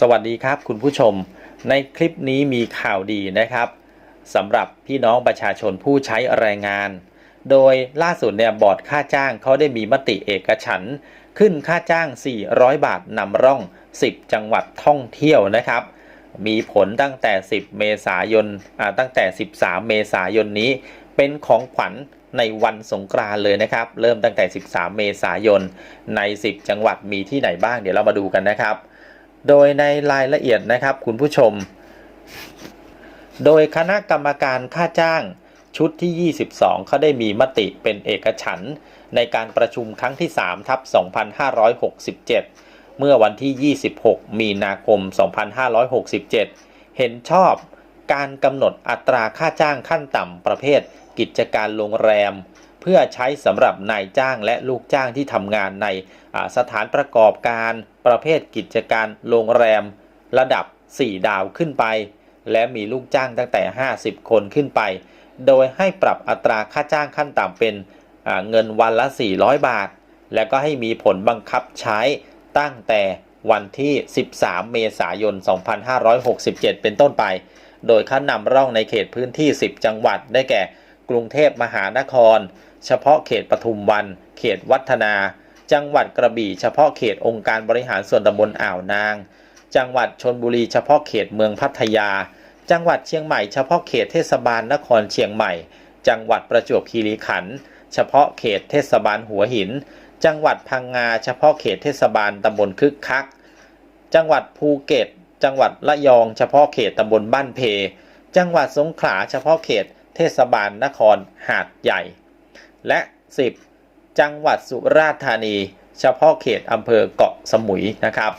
สวัสดีครับคุณผู้ชม ในคลิปนี้มีข่าวดีนะครับสำหรับพี่น้องประชาชนผู้ใช้แรงงาน โดยล่าสุดเนี่ยบอร์ดค่าจ้างเขาได้มีมติเอกฉันขึ้นค่าจ้าง 400 บาทนำร่อง 10 จังหวัดท่องเที่ยวนะครับ มีผลตั้งแต่ 10 เมษายนอ่าตั้งแต่ 13 เมษายนนี้เป็นของขวัญในวันสงกรานต์เลยนะครับ เริ่มตั้งแต่ 13 เมษายนใน 10 จังหวัดมีที่ไหนบ้างเดี๋ยวเรามาดูกันนะครับ โดยในรายละเอียดนะครับคุณผู้ชม โดยคณะกรรมการค่าจ้างชุดที่ 22 เขาได้มีมติเป็นเอกฉันท์ในการประชุมครั้งที่ 3 ทับ 2567 เมื่อวันที่ 26 มีนาคม 2567 เห็นชอบการกำหนดอัตราค่าจ้างขั้นต่ำประเภทกิจการโรงแรม เพื่อใช้สำหรับนายจ้างและลูกจ้างที่ทำงานในสถานประกอบการประเภทกิจการโรงแรม ระดับ 4 ดาวขึ้นไป และมีลูกจ้างตั้งแต่ 50 คนขึ้นไป โดยให้ปรับอัตราค่าจ้างขั้นต่ำเป็นเงินวันละ 400 บาท และก็ให้มีผลบังคับใช้ตั้งแต่วันที่ 13 เมษายน 2567 เป็นต้นไป โดยขั้นนำร่องในเขตพื้นที่ 10 จังหวัด ได้แก่ กรุงเทพมหานคร เฉพาะเขตปทุมวัน เขตวัฒนา จังหวัดกระบี่เฉพาะเขตองค์การบริหารส่วนตำบลอ่าวนาง จังหวัดชนบุรีเฉพาะเขตเมืองพัทยา จังหวัดเชียงใหม่เฉพาะเขตเทศบาลนครเชียงใหม่ จังหวัดประจวบคีรีขันธ์เฉพาะเขตเทศบาลหัวหิน จังหวัดพังงาเฉพาะเขตเทศบาลตำบลคึกคัก จังหวัดภูเก็ต จังหวัดระยองเฉพาะเขตตำบลบ้านเพ จังหวัดสงขลาเฉพาะเขต เทศบาลนครหาดใหญ่ และ 10 จังหวัดสุราษฎร์ธานี เฉพาะเขตอำเภอเกาะสมุยนะครับ